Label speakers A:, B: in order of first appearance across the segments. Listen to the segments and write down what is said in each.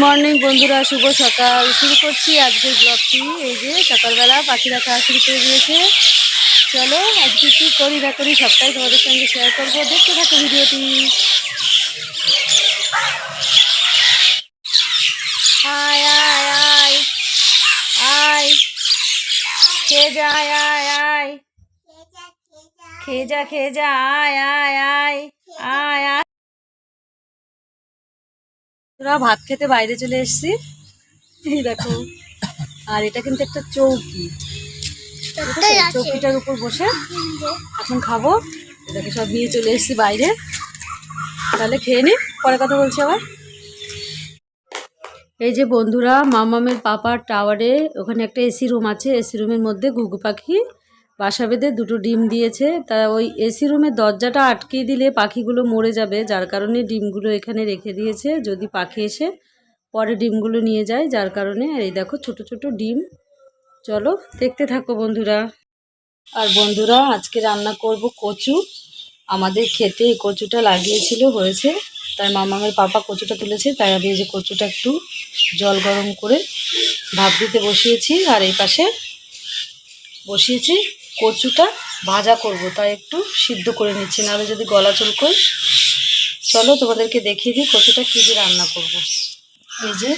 A: Morning বন্ধুরা, শুভ সকাল। শুরু করছি আজকের ব্লগটি। এই যে সকালবেলা পাখিরা খাওয়া শুরু করে দিয়েছে। চলো আজকে কী করি না করি সবটাই তোমাদের সঙ্গে শেয়ার করব। দেখতে থাকো ভিডিওটি। আয় আয় আয় আয়। যা, আয় আয় যা যা আয় আয় আয় আয় আয়। তোরা ভাত খেতে বাইরে চলে এসেছি এই দেখো। আর এটা কিন্তু একটা চৌকি। চৌকিটার উপর বসে এখন খাব। এটাকে সব নিয়ে চলে এসেছি বাইরে। তাহলে খেয়ে নি পরে কথা বলছি আবার। এই যে বন্ধুরা মামামের পাপার টাওয়ারে ওখানে একটা এসি রুম আছে। এসি রুমের মধ্যে ঘুঘু পাখি বাসা বেঁধে দুটো ডিম দিয়েছে। তা ওই এসি রুমের দরজাটা আটকে দিলে পাখিগুলো মরে যাবে, যার কারণে ডিমগুলো এখানে রেখে দিয়েছে। যদি পাখি এসে পরে ডিমগুলো নিয়ে যায়, যার কারণে আর এই দেখো ছোট ছোট ডিম। চলো দেখতে থাকো বন্ধুরা। আর বন্ধুরা, আজকে রান্না করব কচু। আমাদের খেতে এই কচুটা লাগিয়েছিল, হয়েছে। তাই মামামের পাপা কচুটা তুলেছে, তাই আমি যে কচুটা একটু জল গরম করে ভাপ দিতে বসিয়েছি। আর এই পাশে বসিয়েছি কচুটা ভাজা করব, তাই একটু সিদ্ধ করে নিচ্ছি, নাহলে যদি গলা চুলকোয় চলো তোমাদেরকে দেখিয়ে দিই কচুটা কী দিয়ে রান্না করব। এই যে,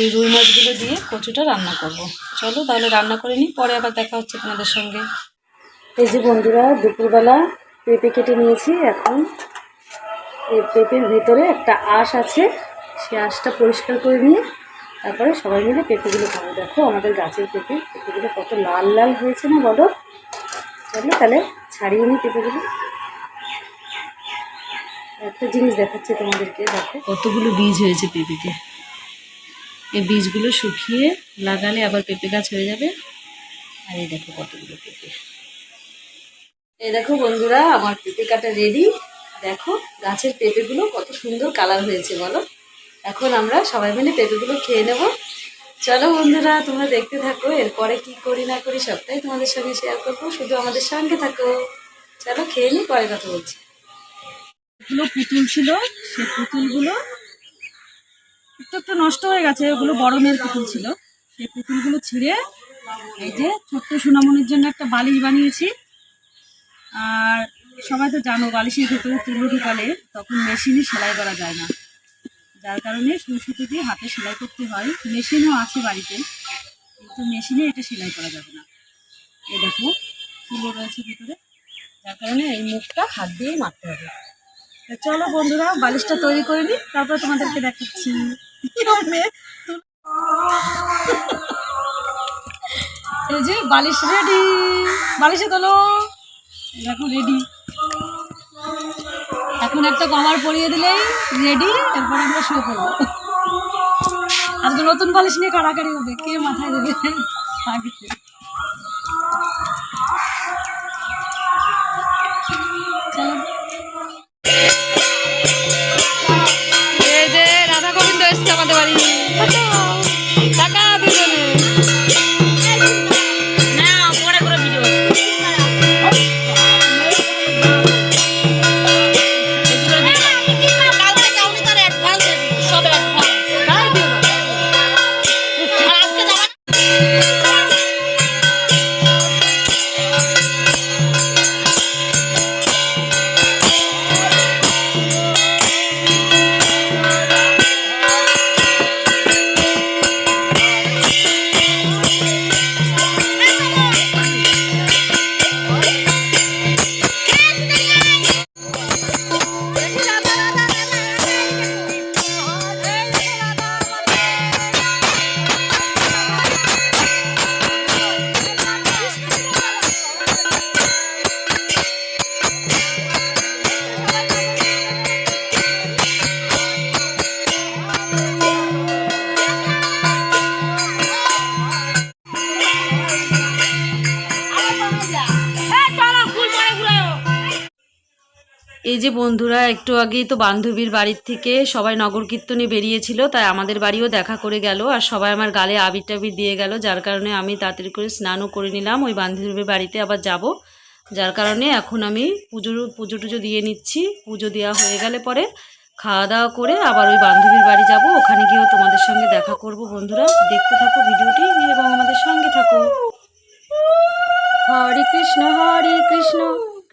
A: এই রুই মাছগুলো দিয়ে কচুটা রান্না করব। চলো তাহলে রান্না করে নিই, পরে আবার দেখা হচ্ছে তোমাদের সঙ্গে এই যে বন্ধুরা, দুপুরবেলা পেঁপে কেটে নিয়েছি, এখন এই পেঁপের ভিতরে একটা আঁশ আছে, সেই আঁশটা পরিষ্কার করে নিয়ে তারপরে সবাই মিলে পেঁপেগুলো খাব দেখো আমাদের গাছের পেঁপে, পেঁপেগুলো কত লাল লাল হয়েছে না বলো চলো তাহলে ছাড়িয়ে নিই পেঁপেগুলো। একটা জিনিস দেখাচ্ছে তোমাদেরকে, দেখো। কতগুলো বীজ হয়েছে পেঁপেতে। এই বীজগুলো শুকিয়ে লাগালে আবার পেঁপে গাছ হয়ে যাবে। আর এই দেখো কতগুলো পেঁপে। এই দেখো বন্ধুরা, আমার পেঁপে কাটা রেডি দেখো, গাছের পেঁপেগুলো কত সুন্দর কালার হয়েছে, বলো। এখন আমরা সবাই মিলে পেঁপেগুলো খেয়ে নেব। চলো বন্ধুরা, তোমরা দেখতে থাকো, এরপরে কি করি না করি সবটাই তোমাদের সঙ্গে শেয়ার করব। শুধু আমাদের সঙ্গে থাকো। চলো খেয়ে নিই পরে কথা বলছি। এগুলো পুতুল ছিল সেই পুতুলগুলো একটু একটু নষ্ট হয়ে গেছে ওগুলো বড় মেয়ের পুতুল ছিল। সেই পুতুলগুলো ছিঁড়ে এই যে ছোট্ট সোনামনির জন্য একটা বালিশ বানিয়েছি। আর সবাই তো জানো, বালিশের ভেতরে তুলো ঢুকালে তখন মেশিনে সেলাই করা যায় না। যার কারণে সুই সুতো দিয়ে হাতে সেলাই করতে হয়। মেশিনও আছে বাড়িতে, কিন্তু মেশিনে এটা সেলাই করা যাবে না। এই দেখো তুলো রয়েছে ভিতরে, যার কারণে এই মুখটা হাত দিয়েই মারতে হবে। তা চলো বন্ধুরা, বালিশটা তৈরি করে নিই, তারপর তোমাদেরকে দেখাচ্ছি। এই যে বালিশ রেডি, বালিশে তোলো। দেখো, রেডি। এখন একটা কমার পরিয়ে দিলেই রেডি এরপর আমরা শুয়ে পড়ব আজকে নতুন বালিশ নিয়ে কাড়াকাড়ি হবে, কে মাথায় দেবে? এই যে বন্ধুরা, একটু আগেই তো বান্ধবীর বাড়ির থেকে সবাই নগর কীর্তনে বেরিয়েছিল, তাই আমাদের বাড়িও দেখা করে গেল আর সবাই আমার গালে আবির টাবির দিয়ে গেল। যার কারণে আমি তাড়াতাড়ি করে স্নানও করে নিলাম, ওই বান্ধবীর বাড়িতে আবার যাব। যার কারণে এখন আমি পুজো পুজো টুজো দিয়ে নিচ্ছি, পুজো দেওয়া হয়ে গেলে পরে খাওয়া দাওয়া করে আবার ওই বান্ধবীর বাড়ি যাব, ওখানে গিয়েও তোমাদের সঙ্গে দেখা করব বন্ধুরা। দেখতে থাকো ভিডিওটি এবং আমাদের সঙ্গে থাকো। হরে কৃষ্ণ হরে কৃষ্ণ।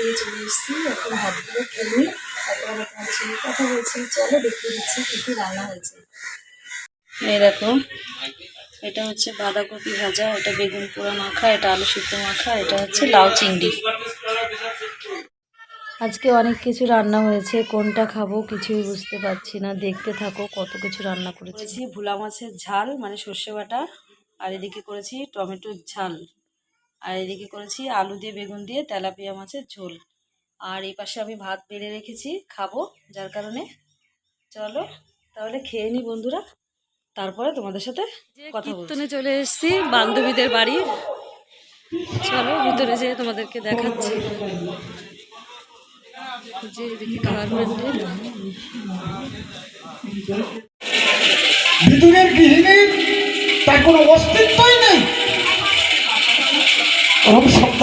B: দিয়ে চলে এসেছি এখন ভাতগুলো খেয়ে নিই তারপর আবার তোমার সঙ্গে কথা বলছি চলো দেখিয়ে দিচ্ছি কী কী রান্না হয়েছে
A: এই দেখো এটা হচ্ছে বাঁধাকপি ভাজা এটা বেগুন পোড়া মাখা এটা আলু সিদ্ধ মাখা এটা হচ্ছে লাউ চিংড়ি। আজকে অনেক কিছু রান্না হয়েছে কোনটা খাব কিছুই বুঝতে পারছি না। দেখতে থাকো কত কিছু রান্না করেছি ভোলা মাছের ঝাল মানে সর্ষে বাটা আর এদিকে করেছি টমেটোর ঝাল। আর এদিকে করেছি আলু দিয়ে বেগুন দিয়ে তেলাপিয়া মাছের ঝোল। আর এই পাশে আমি ভাত বেড়ে রেখেছি খাব যার কারণে। চলো তাহলে খেয়ে নি বন্ধুরা। তারপরে তোমাদের সাথে কথা কীর্তনে চলে এসেছি বান্ধবীদের বাড়ি। চলো ভিতরে যেয়ে তোমাদেরকে দেখাচ্ছি। যে এদিকে খাওয়ার
C: ভিতরের গৃহিণীর তার কোনো অস্তিত্বই নেই। ওরম শব্দ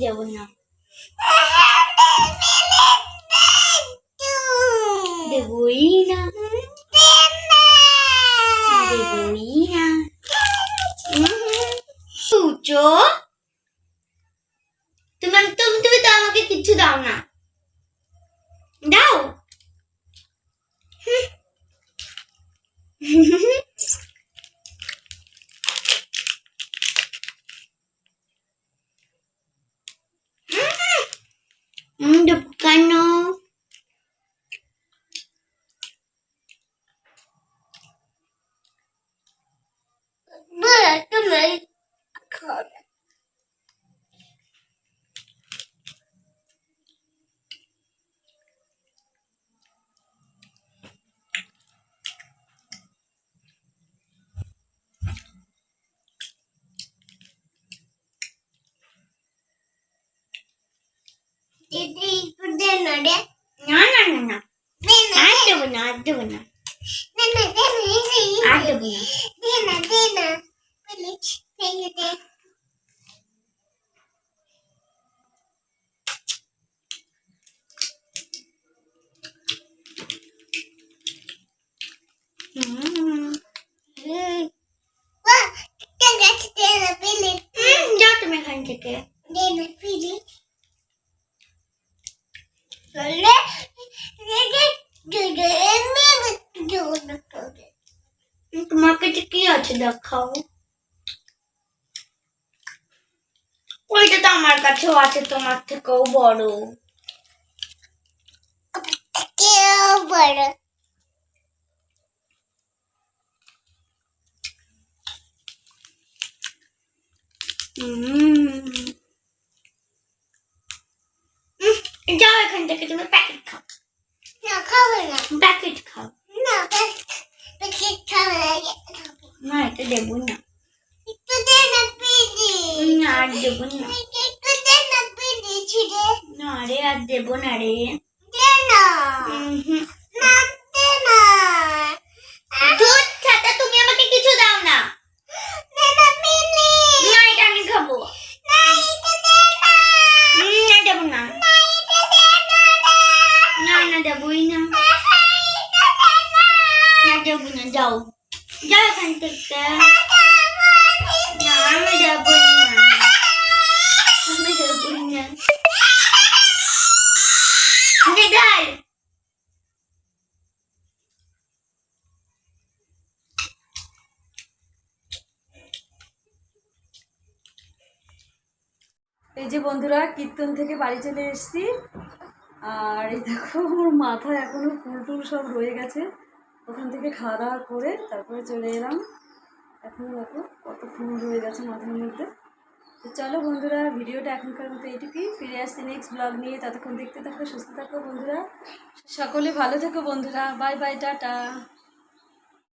D: দেবো না। দেবই না। দেবই না। তুমি তুমি তো কিছু দাও না। দাও। দেবো কেন দে না না না না আর দেবো না আর দেবো না আর দেবো না হুম যাও তুমি এখান থেকে তোমার কাছে দেখাও ওইটা তো আমার কাছেও আছে তোমার থেকেও বড়। বড়। যাও এখান থেকে তুমি প্যাকেট খাও না খাব না প্যাকেট খাও না প্যাকেট খাব না এটা দেবো না আর দেবো না রে আর দেবো না রে তুমি আমাকে কিছু দাও না এটা আমি খাব দেবো না না না না না দেবোই না না দেবো না যাও এখান
A: এই যে বন্ধুরা, কীর্তন থেকে বাড়ি চলে এসেছি। আর এই দেখো, আমার মাথায় এখনও ফুল টুল সব রয়ে গেছে। ওখান থেকে খাওয়া দাওয়া করে তারপরে চলে এলাম। এখন দেখো কত ফুল রয়ে গেছে মাথার মধ্যে। তো চলো বন্ধুরা, ভিডিওটা এখনকার মতো এইটুকুই। ফিরে আসছি নেক্সট ব্লগ নিয়ে। ততক্ষণ দেখতে থাকো, সুস্থ থাকো বন্ধুরা। সকলে ভালো থেকো বন্ধুরা। Bye bye tata.